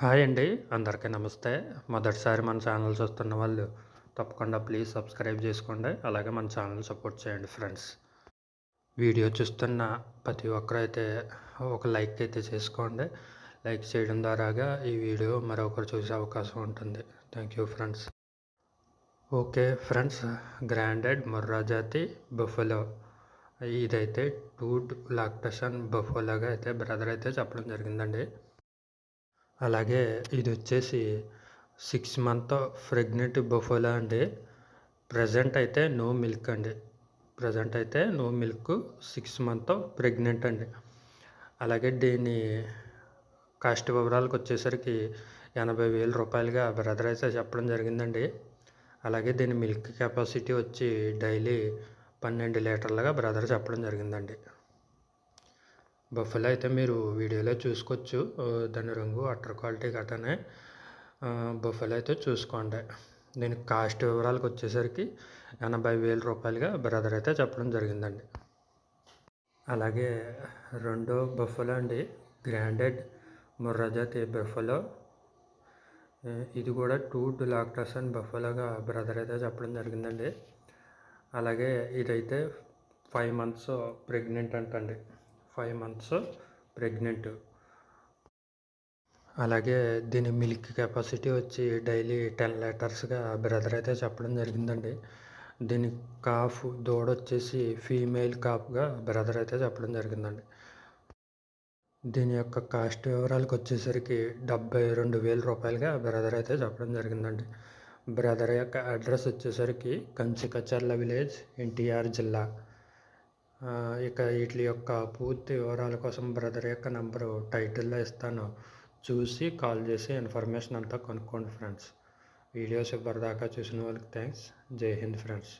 Hi అండి. అందరికీ నమస్తే. మొదటిసారి మన ఛానల్ చూస్తున్న వాళ్ళు తప్పకుండా ప్లీజ్ సబ్స్క్రైబ్ చేసుకోండి. అలాగే మన ఛానల్ సపోర్ట్ చేయండి ఫ్రెండ్స్. వీడియో చూస్తున్న ప్రతి ఒక్కరు అయితే ఒక లైక్ అయితే చేసుకోండి. లైక్ చేయడం ద్వారాగా ఈ వీడియో మరొకరు చూసే అవకాశం ఉంటుంది. Thank you friends. Okay friends granted Murrah జాతి బఫలో. ఇదైతే టూ లాక్టషన్ బఫోలాగా అయితే బ్రదర్ అయితే చెప్పడం జరిగిందండి. అలాగే ఇది వచ్చేసి సిక్స్ మంత్ ప్రెగ్నెంట్ బఫోలా అండి. ప్రజెంట్ అయితే నో మిల్క్ అండి. ప్రజెంట్ అయితే no milk six month pregnant అండి. అలాగే దీని కాస్ట్ వివరాలకు వచ్చేసరికి ఎనభై వేల రూపాయలుగా బ్రదర్ అయితే చెప్పడం జరిగిందండి. అలాగే దీని మిల్క్ కెపాసిటీ వచ్చి డైలీ పన్నెండు లీటర్లుగా బ్రదర్ చెప్పడం జరిగిందండి. బఫెలో అయితే మీరు వీడియోలో చూసుకోవచ్చు. దాని రంగు అటర్ క్వాలిటీ గట్రానే. బఫెలో అయితే చూసుకోండి. దీని కాస్ట్ వివరాలకు వచ్చేసరికి ఎనభై వేల రూపాయలుగా బ్రదర్ అయితే చెప్పడం జరిగిందండి. అలాగే రెండో బఫెలో అండి గ్రాండెడ్ ముర్రజాతి బఫెలో. ఇది కూడా టూ డులాక్టస్ అండ్ బఫెలోగా బ్రదర్ అయితే చెప్పడం జరిగిందండి. అలాగే ఇదైతే ఫైవ్ మంత్స్ ప్రెగ్నెంట్ అంటండి. Five months pregnant. అలాగే దీని మిల్క్ కెపాసిటీ వచ్చి డైలీ టెన్ లీటర్స్గా బ్రదర్ అయితే చెప్పడం జరిగిందండి. దీని కాఫ్ దూడ వచ్చేసి ఫీమేల్ కాఫ్గా బ్రదర్ అయితే చెప్పడం జరిగిందండి. దీని యొక్క కాస్ట్ వివరాలకు వచ్చేసరికి డెబ్బై రెండు వేల రూపాయలుగా బ్రదర్ అయితే చెప్పడం జరిగిందండి. బ్రదర్ యొక్క అడ్రస్ వచ్చేసరికి కంచికచర్ల విలేజ్ ఎన్టీఆర్ జిల్లా. ఇక వీటి యొక్క పూర్తి వివరాల కోసం బ్రదర్ యొక్క నెంబరు టైటిల్లో ఇస్తాను. చూసి కాల్ చేసి ఇన్ఫర్మేషన్ అంతా కనుక్కోండి ఫ్రెండ్స్ వీడియోస్ దాకా చూసిన వాళ్ళకి థ్యాంక్స్ జై హింద్ ఫ్రెండ్స్